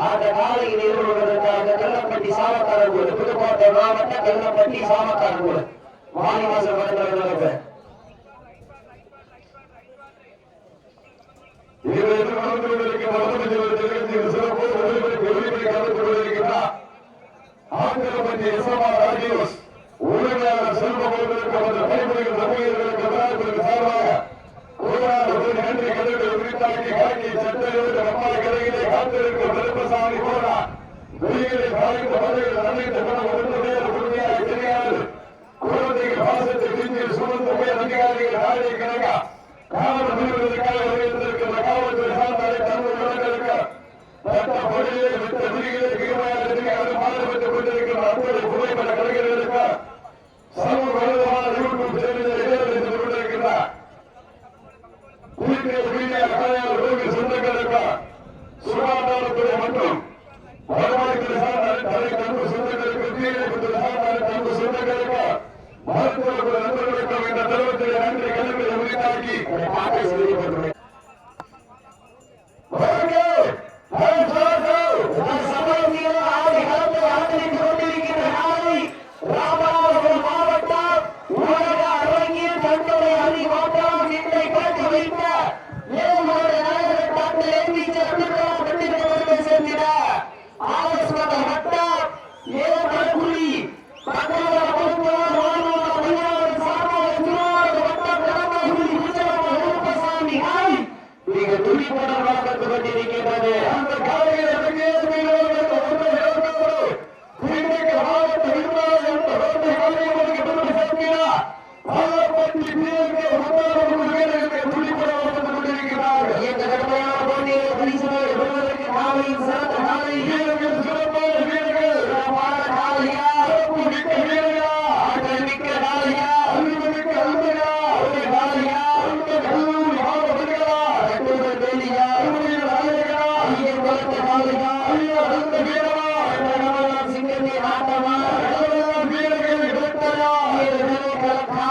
அந்த காலையில் நிறுவனத்திற்காக கல்லப்பட்டி சாமக்காரங்கூடு புதுக்கோட்டை மாவட்ட கல்லப்பட்டி சாமக்காரங்கூடு வாணிவாசல் மண்டலம் நடக்கும் இருவருக்கும் வளர்ந்து கொண்டிருக்கிற வளர்ந்து கொண்டிருக்கிற மாவட்ட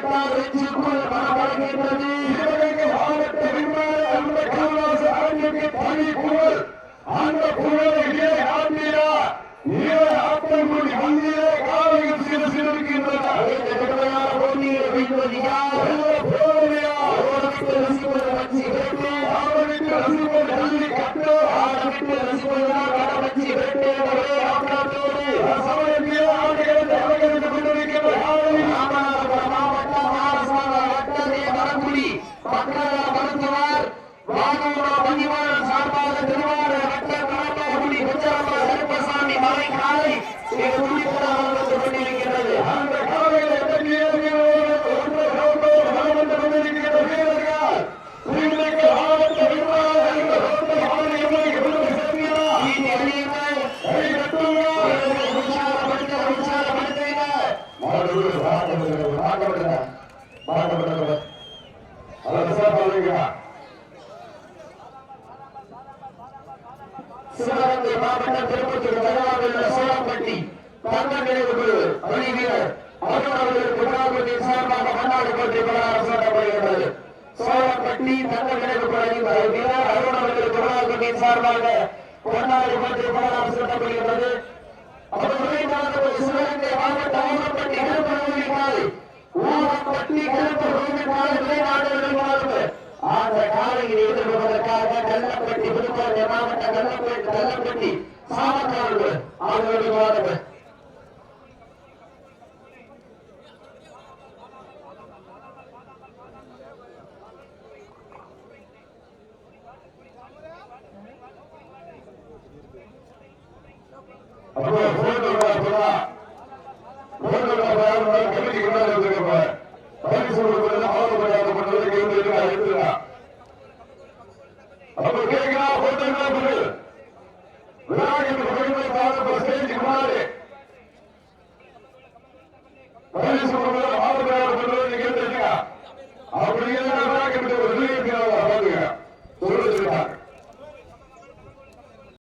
கேட்டால் நெஞ்சுக்குள் மனமடைகின்றது சிவகங்கை மாவட்ட விமான அன்பு காமராசு அரங்கிற்கு பணி புகழ் அந்த புகழை இதை ஆண்டினா இதை ஆப்பங்குடி வந்திலே காலையில் சிறு சிறுக்கின்றன ரசிப்பது ரசிப்பது ரசிப்பது மருத்துவர் வானூரா பதிவாளர் சார்பாக திருவாரூர் டாக்டர் கரப்பாகுடி குச்சரப்பா கருப்பசாமி மாலை காலை கொண்டிருக்கிறது அந்த காலையில் எத்தனை பாடப்பட்ட பாடப்பட்ட சொல்லுங்க சிவகங்கை மாவட்டம் திருப்பத்தூர் தகவல் உள்ள சோழம்பட்டி தங்க நினைவு குழு துணை வீரர் அருண் அவர்களுக்கு உணவகத்தின் சார்பாக மன்னாடு போட்டி பிரகாரம் சொல்லப்படுகிறது சோழம்பட்டி தங்க நினைவு குழுவின் வீரர் அருண் அவர்களுக்கு உணவகத்தின் சார்பாக மன்னாடு போட்டி பிரகாரம் சொல்லப்படுகிறது அவர்களை சிவகங்கை மாவட்டம் திருப்பத்தூர் போராடுவேன் ஆளுநருக்கு அப்போ Por eso